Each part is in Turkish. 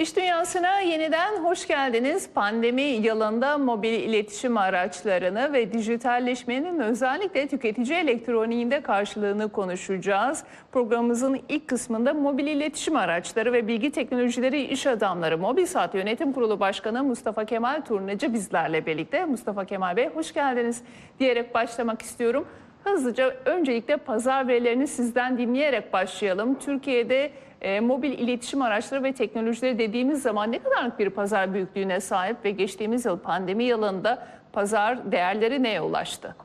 İş dünyasına yeniden hoş geldiniz. Pandemi yılında mobil iletişim araçlarını ve dijitalleşmenin özellikle tüketici elektroniğinde karşılığını konuşacağız. Programımızın ilk kısmında mobil iletişim araçları ve bilgi teknolojileri iş adamları Mobil Saat Yönetim Kurulu Başkanı Mustafa Kemal Turnacı bizlerle birlikte. Mustafa Kemal Bey hoş geldiniz diyerek başlamak istiyorum. Hızlıca öncelikle pazar verilerini sizden dinleyerek başlayalım. Türkiye'de e, mobil iletişim araçları ve teknolojileri dediğimiz zaman ne kadarlık bir pazar büyüklüğüne sahip ve geçtiğimiz yıl pandemi yılında pazar değerleri neye ulaştı?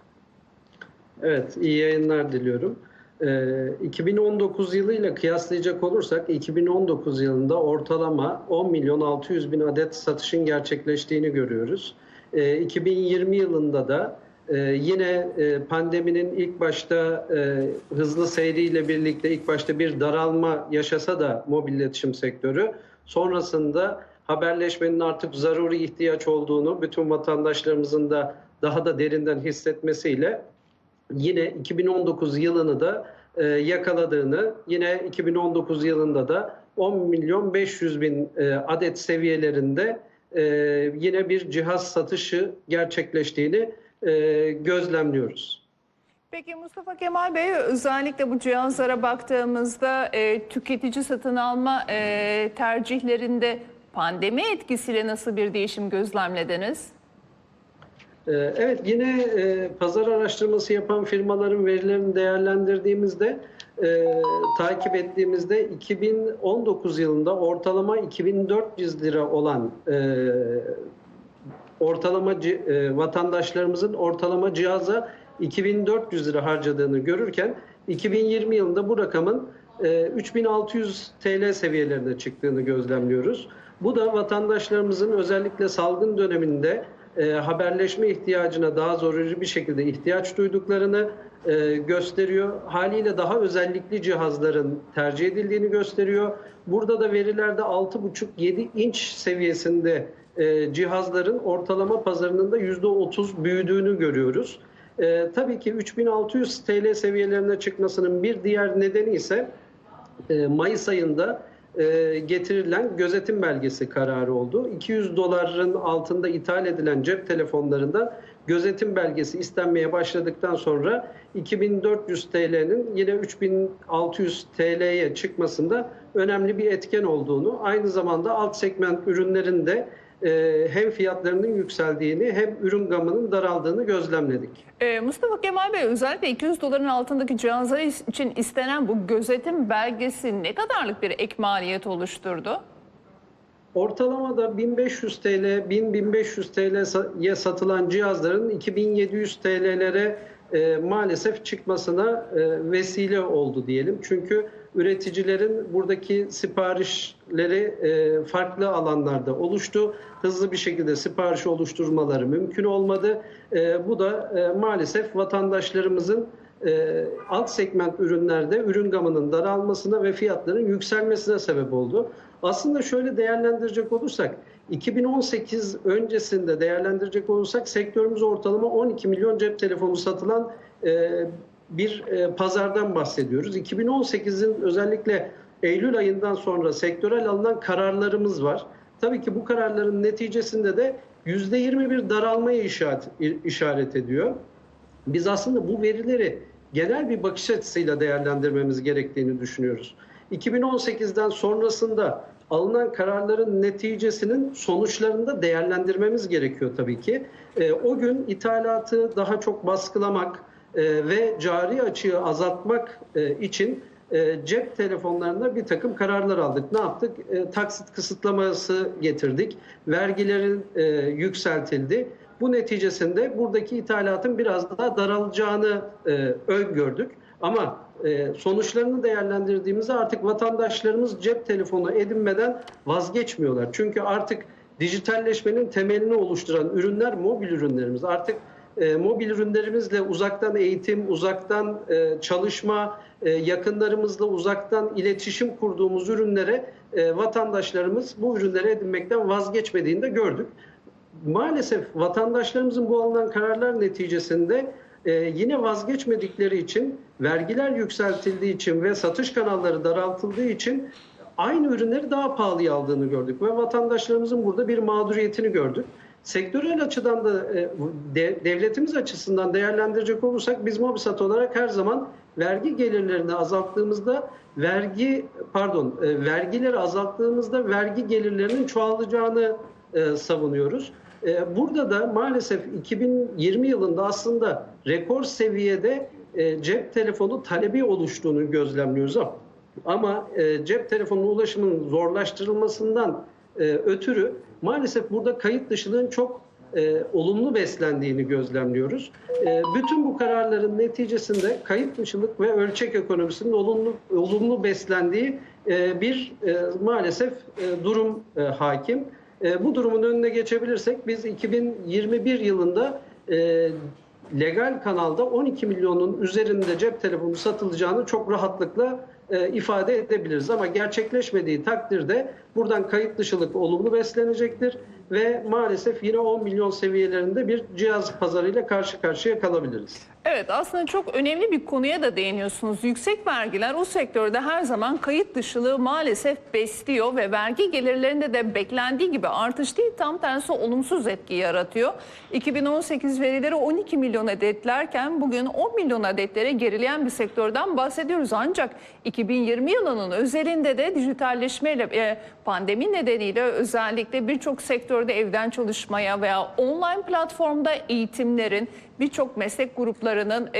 Evet, iyi yayınlar diliyorum. Ee, 2019 yılıyla kıyaslayacak olursak 2019 yılında ortalama 10 milyon 600 bin adet satışın gerçekleştiğini görüyoruz. Ee, 2020 yılında da e, yine e, pandeminin ilk başta e, hızlı seyriyle birlikte ilk başta bir daralma yaşasa da mobil iletişim sektörü sonrasında haberleşmenin artık zaruri ihtiyaç olduğunu bütün vatandaşlarımızın da daha da derinden hissetmesiyle yine 2019 yılını da e, yakaladığını, yine 2019 yılında da 10 milyon 500 bin adet seviyelerinde yine bir cihaz satışı gerçekleştiğini e, gözlemliyoruz. Peki Mustafa Kemal Bey özellikle bu cihazlara baktığımızda e, tüketici satın alma e, tercihlerinde pandemi etkisiyle nasıl bir değişim gözlemlediniz? Ee, Evet yine e, pazar araştırması yapan firmaların verilerini değerlendirdiğimizde e, takip ettiğimizde 2019 yılında ortalama 2400 lira olan e, ortalama e, vatandaşlarımızın ortalama cihaza 2400 lira harcadığını görürken 2020 yılında bu rakamın e, 3600 TL seviyelerine çıktığını gözlemliyoruz. Bu da vatandaşlarımızın özellikle salgın döneminde e, haberleşme ihtiyacına daha zorunlu bir şekilde ihtiyaç duyduklarını e, gösteriyor. Haliyle daha özellikli cihazların tercih edildiğini gösteriyor. Burada da verilerde 6,5-7 inç seviyesinde e, cihazların ortalama pazarının da %30 büyüdüğünü görüyoruz. E, tabii ki 3600 TL seviyelerine çıkmasının bir diğer nedeni ise e, Mayıs ayında e, getirilen gözetim belgesi kararı oldu. 200 doların altında ithal edilen cep telefonlarında gözetim belgesi istenmeye başladıktan sonra 2400 TL'nin yine 3600 TL'ye çıkmasında önemli bir etken olduğunu, aynı zamanda alt segment ürünlerin de hem fiyatlarının yükseldiğini hem ürün gamının daraldığını gözlemledik. Ee, Mustafa Kemal Bey özellikle 200 doların altındaki cihazlar için istenen bu gözetim belgesi ne kadarlık bir ek maliyet oluşturdu? Ortalamada 1500 TL, 1000-1500 TL'ye satılan cihazların 2700 TL'lere e, maalesef çıkmasına e, vesile oldu diyelim. Çünkü üreticilerin buradaki siparişleri e, farklı alanlarda oluştu. Hızlı bir şekilde sipariş oluşturmaları mümkün olmadı. E, bu da e, maalesef vatandaşlarımızın e, alt segment ürünlerde ürün gamının daralmasına ve fiyatların yükselmesine sebep oldu. Aslında şöyle değerlendirecek olursak 2018 öncesinde değerlendirecek olursak sektörümüz ortalama 12 milyon cep telefonu satılan e, bir e, pazardan bahsediyoruz. 2018'in özellikle Eylül ayından sonra sektörel alınan kararlarımız var. Tabii ki bu kararların neticesinde de %20 bir daralmaya işaret, işaret ediyor. Biz aslında bu verileri genel bir bakış açısıyla değerlendirmemiz gerektiğini düşünüyoruz. 2018'den sonrasında alınan kararların neticesinin sonuçlarını da değerlendirmemiz gerekiyor tabii ki. E, o gün ithalatı daha çok baskılamak e, ve cari açığı azaltmak e, için e, cep telefonlarında bir takım kararlar aldık. Ne yaptık? E, taksit kısıtlaması getirdik. Vergilerin e, yükseltildi. Bu neticesinde buradaki ithalatın biraz daha daralacağını e, öngördük. Ama e, sonuçlarını değerlendirdiğimizde artık vatandaşlarımız cep telefonu edinmeden vazgeçmiyorlar. Çünkü artık dijitalleşmenin temelini oluşturan ürünler mobil ürünlerimiz. Artık e, mobil ürünlerimizle uzaktan eğitim, uzaktan e, çalışma, e, yakınlarımızla uzaktan iletişim kurduğumuz ürünlere e, vatandaşlarımız bu ürünleri edinmekten vazgeçmediğini de gördük maalesef vatandaşlarımızın bu alınan kararlar neticesinde e, yine vazgeçmedikleri için vergiler yükseltildiği için ve satış kanalları daraltıldığı için aynı ürünleri daha pahalıya aldığını gördük ve vatandaşlarımızın burada bir mağduriyetini gördük. Sektörel açıdan da e, de- devletimiz açısından değerlendirecek olursak biz Mobisat olarak her zaman vergi gelirlerini azalttığımızda vergi pardon e, vergileri azalttığımızda vergi gelirlerinin çoğalacağını e, savunuyoruz. E, burada da maalesef 2020 yılında aslında rekor seviyede e, cep telefonu talebi oluştuğunu gözlemliyoruz ama e, cep telefonuna ulaşımın zorlaştırılmasından ötürü maalesef burada kayıt dışılığın çok olumlu beslendiğini gözlemliyoruz. Bütün bu kararların neticesinde kayıt dışılık ve ölçek ekonomisinin olumlu olumlu beslendiği bir maalesef durum hakim. E, bu durumun önüne geçebilirsek biz 2021 yılında e, legal kanalda 12 milyonun üzerinde cep telefonu satılacağını çok rahatlıkla e, ifade edebiliriz. Ama gerçekleşmediği takdirde buradan kayıt dışılık olumlu beslenecektir ve maalesef yine 10 milyon seviyelerinde bir cihaz pazarıyla karşı karşıya kalabiliriz. Evet aslında çok önemli bir konuya da değiniyorsunuz. Yüksek vergiler o sektörde her zaman kayıt dışılığı maalesef besliyor ve vergi gelirlerinde de beklendiği gibi artış değil tam tersi olumsuz etki yaratıyor. 2018 verileri 12 milyon adetlerken bugün 10 milyon adetlere gerileyen bir sektörden bahsediyoruz. Ancak 2020 yılının özelinde de dijitalleşmeyle e, pandemi nedeniyle özellikle birçok sektörde evden çalışmaya veya online platformda eğitimlerin birçok meslek gruplarının e,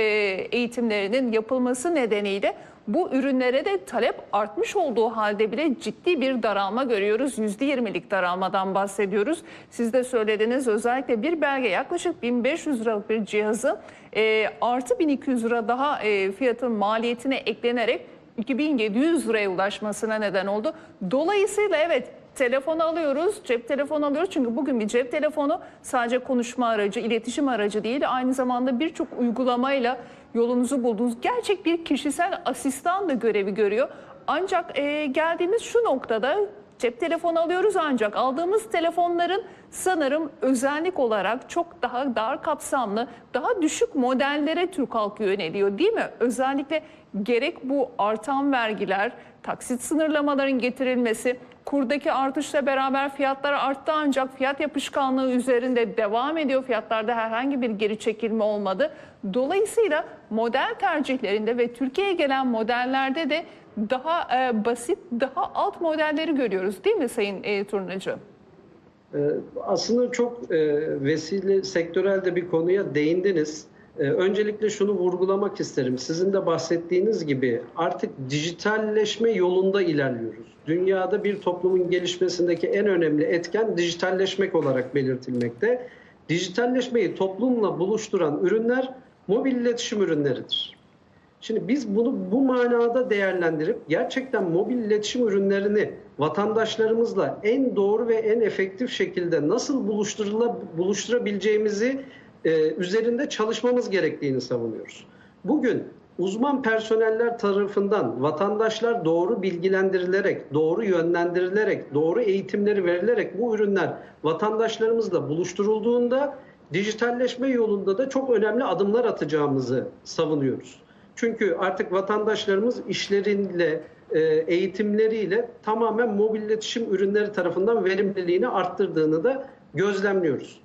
eğitimlerinin yapılması nedeniyle bu ürünlere de talep artmış olduğu halde bile ciddi bir daralma görüyoruz. %20'lik daralmadan bahsediyoruz. Siz de söylediniz özellikle bir belge yaklaşık 1500 liralık bir cihazı e, artı 1200 lira daha e, fiyatın maliyetine eklenerek 2700 liraya ulaşmasına neden oldu. Dolayısıyla evet telefon alıyoruz, cep telefonu alıyoruz. Çünkü bugün bir cep telefonu sadece konuşma aracı, iletişim aracı değil. Aynı zamanda birçok uygulamayla yolunuzu bulduğunuz gerçek bir kişisel asistan da görevi görüyor. Ancak e, geldiğimiz şu noktada cep telefonu alıyoruz ancak aldığımız telefonların sanırım özellik olarak çok daha dar kapsamlı, daha düşük modellere Türk halkı yöneliyor değil mi? Özellikle gerek bu artan vergiler, taksit sınırlamaların getirilmesi, kurdaki artışla beraber fiyatlar arttı ancak fiyat yapışkanlığı üzerinde devam ediyor. Fiyatlarda herhangi bir geri çekilme olmadı. Dolayısıyla model tercihlerinde ve Türkiye'ye gelen modellerde de daha e, basit, daha alt modelleri görüyoruz değil mi Sayın e, Turnacı? Ee, Aslında çok e, vesile sektörel de bir konuya değindiniz. Ee, Öncelikle şunu vurgulamak isterim. Sizin de bahsettiğiniz gibi artık dijitalleşme yolunda ilerliyoruz. Dünyada bir toplumun gelişmesindeki en önemli etken dijitalleşmek olarak belirtilmekte. Dijitalleşmeyi toplumla buluşturan ürünler mobil iletişim ürünleridir. Şimdi biz bunu bu manada değerlendirip gerçekten mobil iletişim ürünlerini vatandaşlarımızla en doğru ve en efektif şekilde nasıl buluşturabileceğimizi e, üzerinde çalışmamız gerektiğini savunuyoruz. Bugün uzman personeller tarafından vatandaşlar doğru bilgilendirilerek, doğru yönlendirilerek, doğru eğitimleri verilerek bu ürünler vatandaşlarımızla buluşturulduğunda dijitalleşme yolunda da çok önemli adımlar atacağımızı savunuyoruz. Çünkü artık vatandaşlarımız işleriyle, e, eğitimleriyle tamamen mobil iletişim ürünleri tarafından verimliliğini arttırdığını da gözlemliyoruz.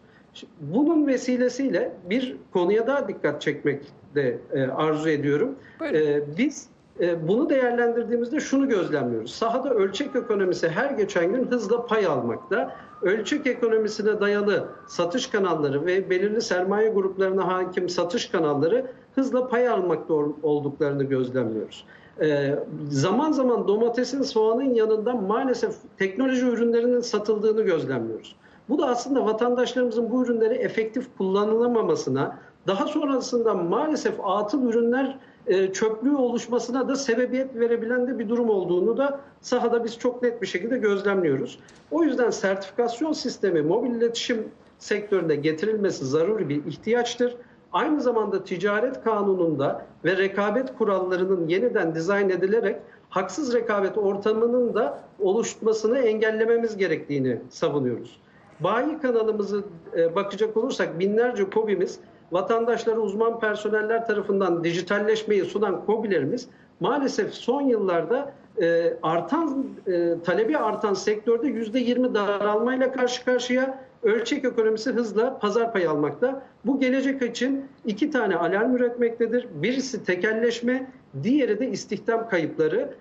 Bunun vesilesiyle bir konuya daha dikkat çekmek de e, arzu ediyorum. E, Biz e, bunu değerlendirdiğimizde şunu gözlemliyoruz. Sahada ölçek ekonomisi her geçen gün hızla pay almakta. Ölçek ekonomisine dayalı satış kanalları ve belirli sermaye gruplarına hakim satış kanalları hızla pay almakta ol- olduklarını gözlemliyoruz. Ee, zaman zaman domatesin, soğanın yanında maalesef teknoloji ürünlerinin satıldığını gözlemliyoruz. Bu da aslında vatandaşlarımızın bu ürünleri efektif kullanılamamasına, daha sonrasında maalesef atıl ürünler e, çöplüğü oluşmasına da sebebiyet verebilen de bir durum olduğunu da sahada biz çok net bir şekilde gözlemliyoruz. O yüzden sertifikasyon sistemi mobil iletişim sektöründe getirilmesi zaruri bir ihtiyaçtır. Aynı zamanda ticaret kanununda ve rekabet kurallarının yeniden dizayn edilerek haksız rekabet ortamının da oluşmasını engellememiz gerektiğini savunuyoruz. Bayi kanalımızı e, bakacak olursak binlerce kobimiz vatandaşlara uzman personeller tarafından dijitalleşmeyi sunan kobilerimiz maalesef son yıllarda e, artan e, talebi artan sektörde %20 daralmayla karşı karşıya ölçek ekonomisi hızla pazar payı almakta. Bu gelecek için iki tane alarm üretmektedir. Birisi tekelleşme, diğeri de istihdam kayıpları.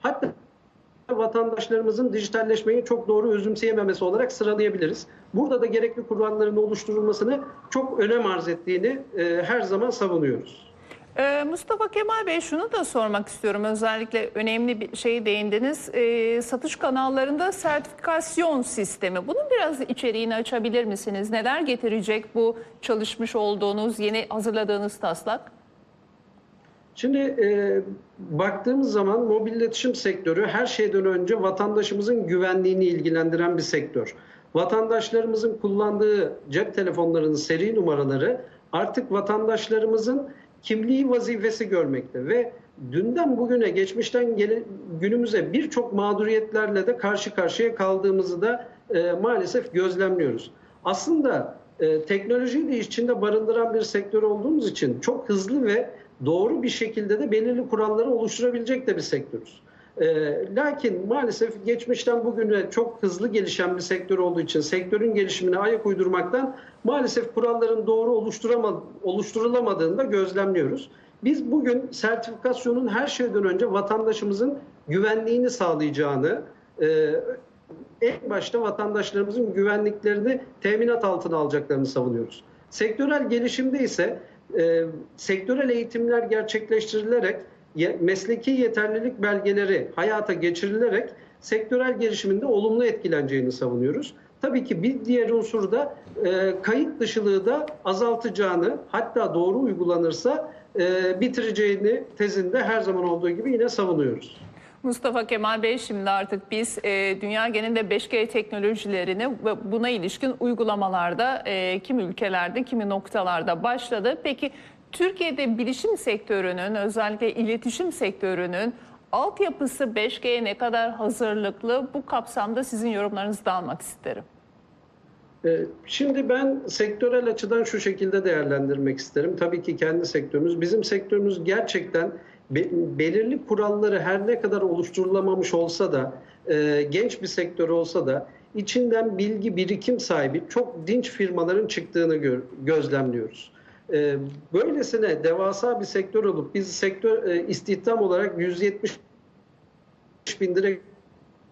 Hatta vatandaşlarımızın dijitalleşmeyi çok doğru özümseyememesi olarak sıralayabiliriz. Burada da gerekli kuralların oluşturulmasını çok önem arz ettiğini e, her zaman savunuyoruz. Ee, Mustafa Kemal Bey şunu da sormak istiyorum. Özellikle önemli bir şey değindiniz. Ee, satış kanallarında sertifikasyon sistemi. Bunun biraz içeriğini açabilir misiniz? Neler getirecek bu çalışmış olduğunuz, yeni hazırladığınız taslak? Şimdi e, baktığımız zaman mobil iletişim sektörü her şeyden önce vatandaşımızın güvenliğini ilgilendiren bir sektör. Vatandaşlarımızın kullandığı cep telefonlarının seri numaraları artık vatandaşlarımızın kimliği vazifesi görmekte ve dünden bugüne geçmişten gele, günümüze birçok mağduriyetlerle de karşı karşıya kaldığımızı da e, maalesef gözlemliyoruz. Aslında e, teknolojiyi de içinde barındıran bir sektör olduğumuz için çok hızlı ve doğru bir şekilde de belirli kuralları oluşturabilecek de bir sektörüz. E, lakin maalesef geçmişten bugüne çok hızlı gelişen bir sektör olduğu için sektörün gelişimine ayak uydurmaktan maalesef kuralların doğru oluşturulamadığını da gözlemliyoruz. Biz bugün sertifikasyonun her şeyden önce vatandaşımızın güvenliğini sağlayacağını, e, en başta vatandaşlarımızın güvenliklerini teminat altına alacaklarını savunuyoruz. Sektörel gelişimde ise e, sektörel eğitimler gerçekleştirilerek ye, mesleki yeterlilik belgeleri hayata geçirilerek sektörel gelişiminde olumlu etkileneceğini savunuyoruz. Tabii ki bir diğer unsur da e, kayıt dışılığı da azaltacağını hatta doğru uygulanırsa e, bitireceğini tezinde her zaman olduğu gibi yine savunuyoruz. Mustafa Kemal Bey şimdi artık biz e, dünya genelinde 5G teknolojilerini ve buna ilişkin uygulamalarda e, kimi ülkelerde kimi noktalarda başladı. Peki Türkiye'de bilişim sektörünün özellikle iletişim sektörünün altyapısı 5G'ye ne kadar hazırlıklı bu kapsamda sizin yorumlarınızı da almak isterim. Ee, Şimdi ben sektörel açıdan şu şekilde değerlendirmek isterim. Tabii ki kendi sektörümüz. Bizim sektörümüz gerçekten be- belirli kuralları her ne kadar oluşturulamamış olsa da e, genç bir sektör olsa da içinden bilgi birikim sahibi çok dinç firmaların çıktığını gözlemliyoruz. E, böylesine devasa bir sektör olup biz sektör e, istihdam olarak 170 bin direkt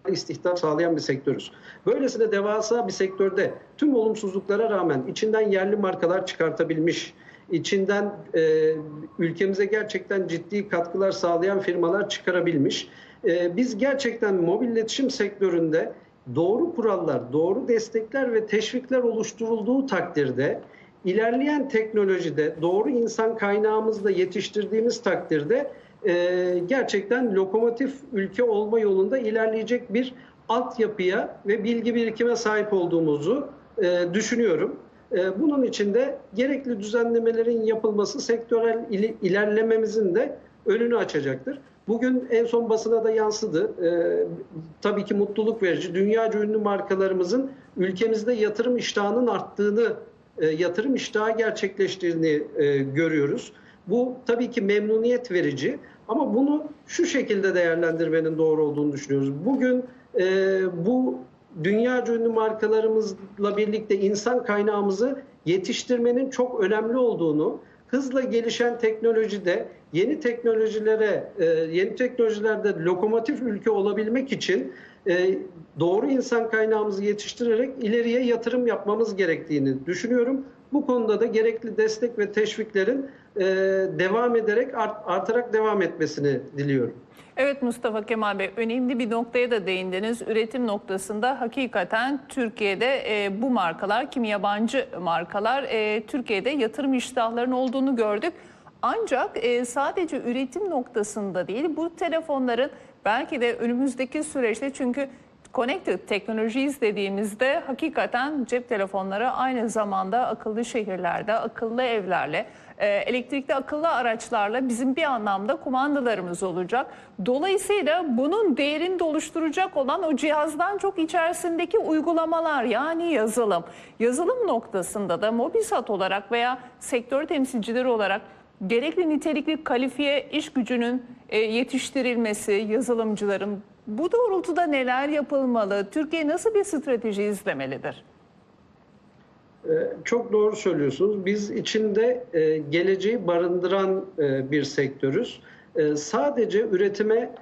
istihdam sağlayan bir sektörüz. Böylesine devasa bir sektörde tüm olumsuzluklara rağmen içinden yerli markalar çıkartabilmiş, içinden e, ülkemize gerçekten ciddi katkılar sağlayan firmalar çıkarabilmiş. E, biz gerçekten mobil iletişim sektöründe doğru kurallar, doğru destekler ve teşvikler oluşturulduğu takdirde ilerleyen teknolojide doğru insan kaynağımızla yetiştirdiğimiz takdirde e, gerçekten lokomotif ülke olma yolunda ilerleyecek bir altyapıya ve bilgi birikime sahip olduğumuzu e, düşünüyorum. E, bunun için de gerekli düzenlemelerin yapılması sektörel ilerlememizin de önünü açacaktır. Bugün en son basına da yansıdı. E, tabii ki mutluluk verici. Dünyaca ünlü markalarımızın ülkemizde yatırım iştahının arttığını, e, yatırım iştahı gerçekleştiğini e, görüyoruz. Bu tabii ki memnuniyet verici ama bunu şu şekilde değerlendirmenin doğru olduğunu düşünüyoruz. Bugün e, bu dünya ünlü markalarımızla birlikte insan kaynağımızı yetiştirmenin çok önemli olduğunu, hızla gelişen teknolojide yeni teknolojilere, e, yeni teknolojilerde lokomotif ülke olabilmek için e, doğru insan kaynağımızı yetiştirerek ileriye yatırım yapmamız gerektiğini düşünüyorum. Bu konuda da gerekli destek ve teşviklerin e, devam ederek art, artarak devam etmesini diliyorum. Evet Mustafa Kemal Bey önemli bir noktaya da değindiniz. Üretim noktasında hakikaten Türkiye'de e, bu markalar, kimi yabancı markalar e, Türkiye'de yatırım iştahlarının olduğunu gördük. Ancak e, sadece üretim noktasında değil bu telefonların belki de önümüzdeki süreçte çünkü Connected teknolojiyiz dediğimizde hakikaten cep telefonları aynı zamanda akıllı şehirlerde, akıllı evlerle, e, elektrikli akıllı araçlarla bizim bir anlamda kumandalarımız olacak. Dolayısıyla bunun değerini de oluşturacak olan o cihazdan çok içerisindeki uygulamalar yani yazılım. Yazılım noktasında da Mobisat olarak veya sektör temsilcileri olarak gerekli nitelikli kalifiye iş gücünün e, yetiştirilmesi, yazılımcıların bu doğrultuda neler yapılmalı? Türkiye nasıl bir strateji izlemelidir? Ee, Çok doğru söylüyorsunuz. Biz içinde e, geleceği barındıran e, bir sektörüz. E, Sadece üretime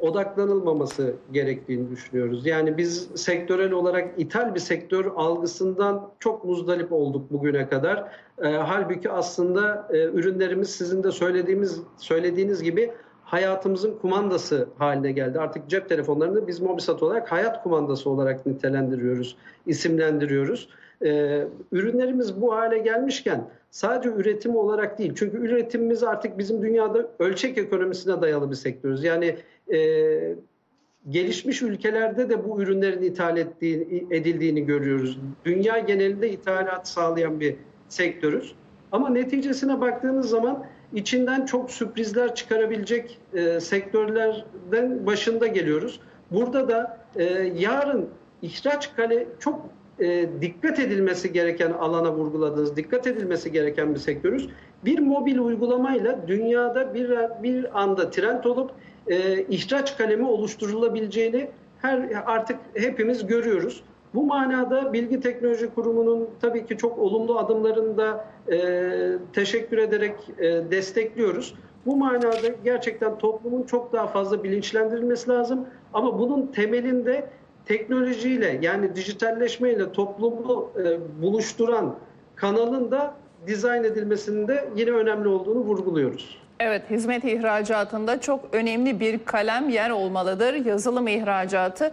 odaklanılmaması gerektiğini düşünüyoruz. Yani biz sektörel olarak ithal bir sektör algısından çok muzdarip olduk bugüne kadar. Halbuki aslında ürünlerimiz sizin de söylediğimiz söylediğiniz gibi hayatımızın kumandası haline geldi. Artık cep telefonlarını biz Mobisat olarak hayat kumandası olarak nitelendiriyoruz, isimlendiriyoruz. Ee, ürünlerimiz bu hale gelmişken sadece üretim olarak değil. Çünkü üretimimiz artık bizim dünyada ölçek ekonomisine dayalı bir sektörüz. Yani e, gelişmiş ülkelerde de bu ürünlerin ithal ettiği, edildiğini görüyoruz. Dünya genelinde ithalat sağlayan bir sektörüz. Ama neticesine baktığınız zaman içinden çok sürprizler çıkarabilecek e, sektörlerden başında geliyoruz. Burada da e, yarın ihraç kale çok e, dikkat edilmesi gereken alana vurguladığınız, dikkat edilmesi gereken bir sektörüz. Bir mobil uygulamayla dünyada bir bir anda trend olup e, ihraç kalemi oluşturulabileceğini her artık hepimiz görüyoruz. Bu manada Bilgi Teknoloji Kurumu'nun tabii ki çok olumlu adımlarını da e, teşekkür ederek e, destekliyoruz. Bu manada gerçekten toplumun çok daha fazla bilinçlendirilmesi lazım. Ama bunun temelinde teknolojiyle yani dijitalleşmeyle toplumu e, buluşturan kanalın da dizayn edilmesinin de yine önemli olduğunu vurguluyoruz. Evet, hizmet ihracatında çok önemli bir kalem yer olmalıdır. Yazılım ihracatı.